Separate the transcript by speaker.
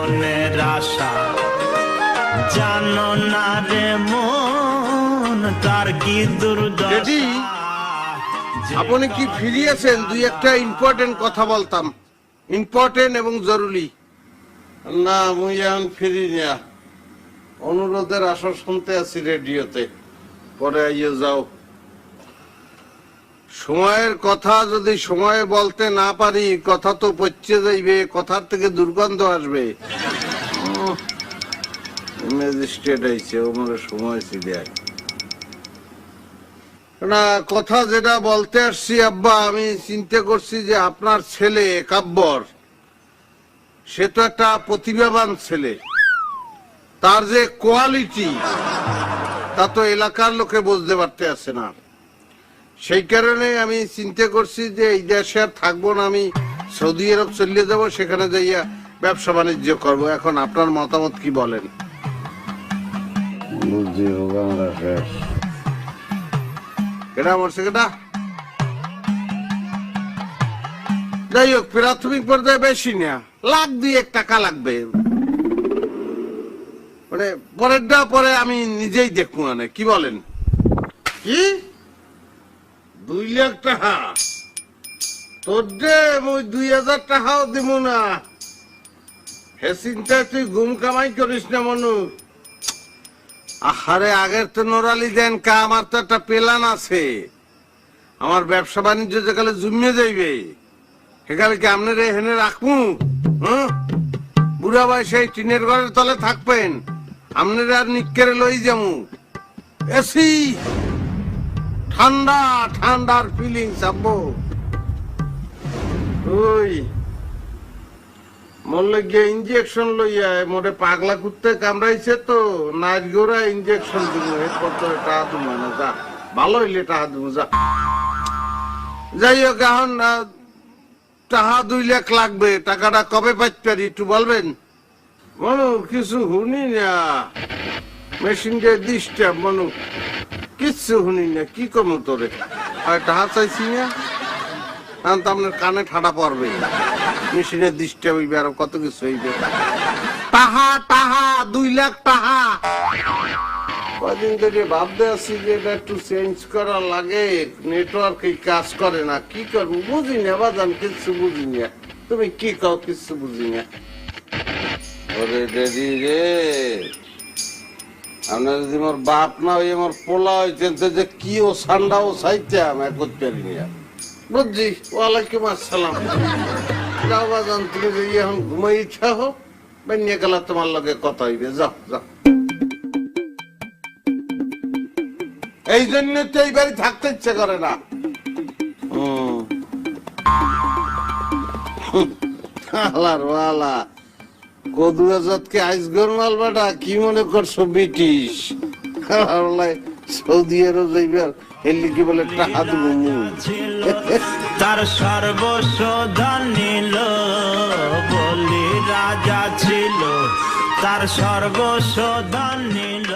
Speaker 1: মনের আশা। জানো না রে মন তার কি
Speaker 2: রেডি? আপনি কি ফিরিয়েছেন দুই একটা ইম্পর্টেন্ট কথা বলতাম। ইম্পর্টেন্ট এবং জরুরি। না মুই এখন ফিরি না। অনুরোধের আসর শুনতে আছি রেডিওতে। পরে আইয়ে যাও। সময়ের কথা যদি সময়ে বলতে না পারি, কথা তো পচে যাইবে, কথার থেকে দুর্গন্ধ আসবে। ম্যাজিস্ট্রেট আইছে, ওমর সময় ছিল না, কথা যেটা বলতে আসছি, আব্বা, আমি চিন্তা করছি যে আপনার ছেলে কাব্বর সে তো একটা প্রতিভাবান ছেলে। তার যে কোয়ালিটি, তা তো এলাকার লোকে বুঝতে পারতে আছে না। সেই কারণে আমি চিন্তা করছি যে এই দেশে আর থাকব না আমি সৌদি আরব চলিয়ে যাব সেখানে যাইয়া ব্যবসা বাণিজ্য করব। এখন আপনার মতামত কি বলেন? শেষ। মরছে কেডা? যাই হোক প্রাথমিক পর্যায়ে বেশি না লাখ দুই এক টাকা লাগবে। মানে পরেরটা পরে আমি নিজেই দেখব মানে কি বলেন? কি? দুই লাখ টাকা। তোর যে ওই দুই হাজার টাকাও দিব না। হে চিন্তায় তুই ঘুম কামাই করিস না মনু। আহারে, আগের তো নোরালি দেন কা, আমার তো একটা প্ল্যান আছে। আমার ব্যবসা বাণিজ্য যেকালে জমিয়ে যাইবে সেকালে কি আপনার হেনে রাখব? হ্যাঁ? বুড়া বয়সে এই টিনের ঘরের তলে থাকবেন আপনার আর নিকেরে লই যামু এসি! ঠান্ডা, ঠান্ডার ফিলিংস আব্বু। ওই মরলে গিয়ে ইঞ্জেকশন লইয়া মোরে পাগলা কুত্তে কামড়াইছে তো নাচ গোড়া ইঞ্জেকশন দিব, এরপর তো টাকা দিব না, যা, ভালো হইলে টাকা দিব, যা। যাই হোক, এখন টাকা দুই লাখ লাগবে, টাকাটা কবে পাইতে পারি একটু বলবেন? মনু, কিছু শুনি না। মেশিন দিয়ে ডিস্টার্ব মনু। কিচ্ছু শুনি না, কি কমু তোরে? আর টাকা চাইছি না তো আপনার কানে ঠাডা পড়বে। মেশিনের দৃষ্টি হইবে আরও কত কিছু হইবে। তাহা তাহা দুই লাখ টাকা কদিন ধরে ভাবতে আছি যে এটা একটু চেঞ্জ করা লাগে নেটওয়ার্ক কাজ করে না, কি করব? বুঝি না বাজান কিছু বুঝি না। তুমি কি কও কিছু বুঝি না। ওরে দেদি রে। আপনার যদি আমার বাপ না হই আমার পোলা হইতেন যে কি ও সান্ডা ও সাইতাম এক করতে পারি না বুঝছি? ওয়ালাইকুম আসসালাম। যাও বাজান তুমি যদি এখন ঘুমাই ইচ্ছা হোক বেনিয়ে গেলে তোমার লগে কথা হইবে। যাও যাও। এই জন্য তো এই বাড়ি থাকতে ইচ্ছে করে না। আল্লাহর ওয়ালা। কদু আজাদকে আইসগর মালবাটা কি মনে করছ ব্রিটিশ সৌদি আরব যাইবার হেলি কি বলে টাকা দেবো।
Speaker 1: তার সর্বস্ব নিল বলি রাজা ছিল তার সর্বস্ব নিল